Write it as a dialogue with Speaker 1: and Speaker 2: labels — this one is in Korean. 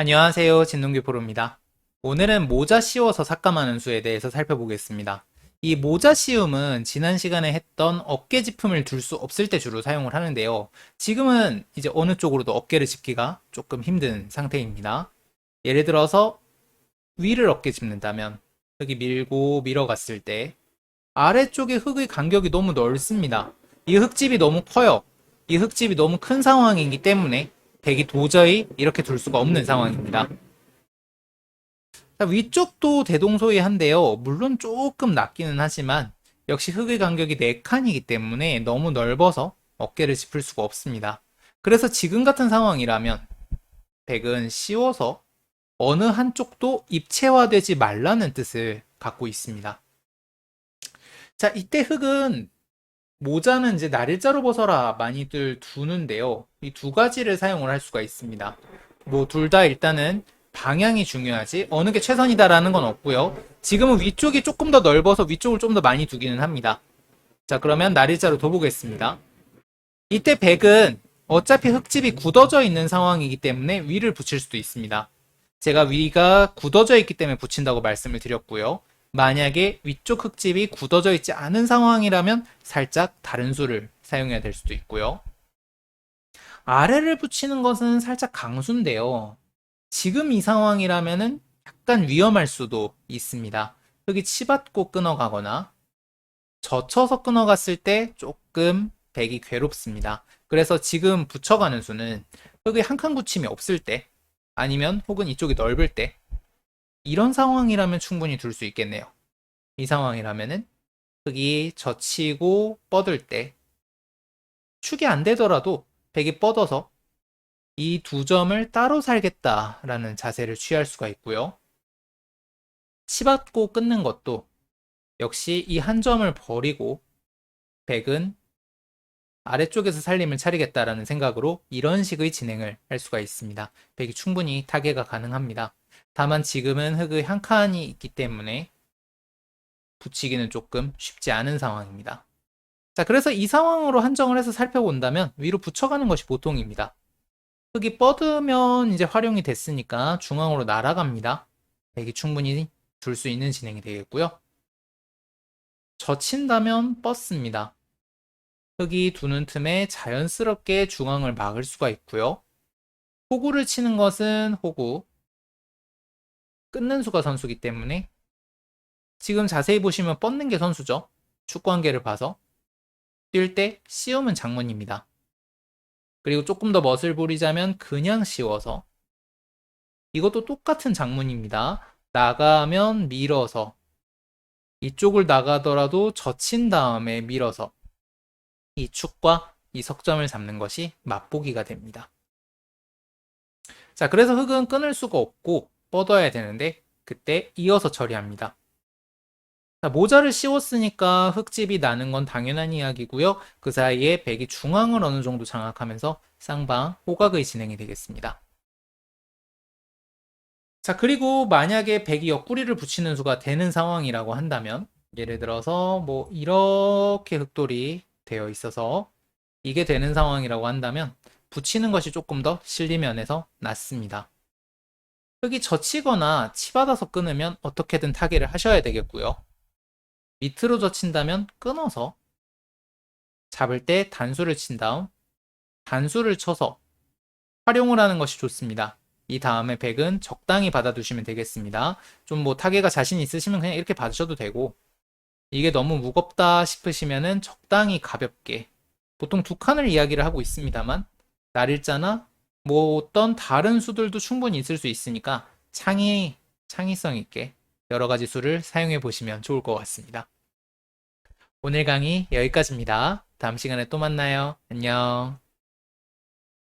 Speaker 1: 안녕하세요. 진동규 프로입니다. 오늘은 모자 씌워서 삭감하는 수에 대해서 살펴보겠습니다. 이 모자 씌움은 지난 시간에 했던 어깨 짚음을 둘 수 없을 때 주로 사용을 하는데요. 지금은 이제 어느 쪽으로도 어깨를 짚기가 조금 힘든 상태입니다. 예를 들어서 위를 어깨 짚는다면 여기 밀고 밀어갔을 때 아래쪽에 흙의 간격이 너무 넓습니다. 이 흙집이 너무 커요. 이 흙집이 너무 큰 상황이기 때문에 백이 도저히 이렇게 둘 수가 없는 상황입니다. 자, 위쪽도 대동소이한데요. 물론 조금 낮기는 하지만 역시 흙의 간격이 4칸이기 때문에 너무 넓어서 어깨를 짚을 수가 없습니다. 그래서 지금 같은 상황이라면 백은 씌워서 어느 한쪽도 입체화되지 말라는 뜻을 갖고 있습니다. 자, 이때 흙은 모자는 이제 날일자로 벗어라 많이들 두는데요. 이 두 가지를 사용을 할 수가 있습니다. 뭐 둘 다 일단은 방향이 중요하지 어느 게 최선이다라는 건 없고요. 지금은 위쪽이 조금 더 넓어서 위쪽을 좀 더 많이 두기는 합니다. 자 그러면 날일자로 둬보겠습니다. 이때 백은 어차피 흙집이 굳어져 있는 상황이기 때문에 위를 붙일 수도 있습니다. 제가 위가 굳어져 있기 때문에 붙인다고 말씀을 드렸고요. 만약에 위쪽 흙집이 굳어져 있지 않은 상황이라면 살짝 다른 수를 사용해야 될 수도 있고요. 아래를 붙이는 것은 살짝 강수인데요. 지금 이 상황이라면은 약간 위험할 수도 있습니다. 흙이 치받고 끊어가거나 젖혀서 끊어갔을 때 조금 백이 괴롭습니다. 그래서 지금 붙여가는 수는 흙의 한칸 굳힘이 없을 때 아니면 혹은 이쪽이 넓을 때 이런 상황이라면 충분히 둘 수 있겠네요. 이 상황이라면은 흙이 젖히고 뻗을 때 축이 안 되더라도 백이 뻗어서 이 두 점을 따로 살겠다라는 자세를 취할 수가 있고요. 치받고 끊는 것도 역시 이 한 점을 버리고 백은 아래쪽에서 살림을 차리겠다라는 생각으로 이런 식의 진행을 할 수가 있습니다. 백이 충분히 타개가 가능합니다. 다만 지금은 흙의 한 칸이 있기 때문에 붙이기는 조금 쉽지 않은 상황입니다. 자, 그래서 이 상황으로 한정을 해서 살펴본다면 위로 붙여가는 것이 보통입니다. 흙이 뻗으면 이제 활용이 됐으니까 중앙으로 날아갑니다. 백이 충분히 둘수 있는 진행이 되겠고요. 젖힌다면 뻗습니다. 흙이 두는 틈에 자연스럽게 중앙을 막을 수가 있고요. 호구를 치는 것은 호구, 끊는 수가 선수기 때문에 지금 자세히 보시면 뻗는 게 선수죠. 축구한계를 봐서 뛸 때 씌우면 장문입니다. 그리고 조금 더 멋을 부리자면 그냥 씌워서 이것도 똑같은 장문입니다. 나가면 밀어서 이쪽을 나가더라도 젖힌 다음에 밀어서 이 축과 이 석점을 잡는 것이 맛보기가 됩니다. 자, 그래서 흙은 끊을 수가 없고 뻗어야 되는데 그때 이어서 처리합니다. 자, 모자를 씌웠으니까 흙집이 나는 건 당연한 이야기고요. 그 사이에 백이 중앙을 어느 정도 장악하면서 쌍방 호각의 진행이 되겠습니다. 자, 그리고 만약에 백이 옆구리를 붙이는 수가 되는 상황이라고 한다면 예를 들어서 뭐 이렇게 흙돌이 되어 있어서 이게 되는 상황이라고 한다면 붙이는 것이 조금 더 실리면에서 낫습니다. 흙이 젖히거나 치받아서 끊으면 어떻게든 타개를 하셔야 되겠고요. 밑으로 젖힌다면 끊어서 잡을 때 단수를 친 다음 단수를 쳐서 활용을 하는 것이 좋습니다. 이 다음에 백은 적당히 받아두시면 되겠습니다. 좀 뭐 타개가 자신 있으시면 그냥 이렇게 받으셔도 되고 이게 너무 무겁다 싶으시면은 적당히 가볍게 보통 두 칸을 이야기를 하고 있습니다만 날일자나 뭐 어떤 다른 수들도 충분히 있을 수 있으니까 창의 창의성 있게 여러 가지 수를 사용해 보시면 좋을 것 같습니다. 오늘 강의 여기까지입니다. 다음 시간에 또 만나요. 안녕.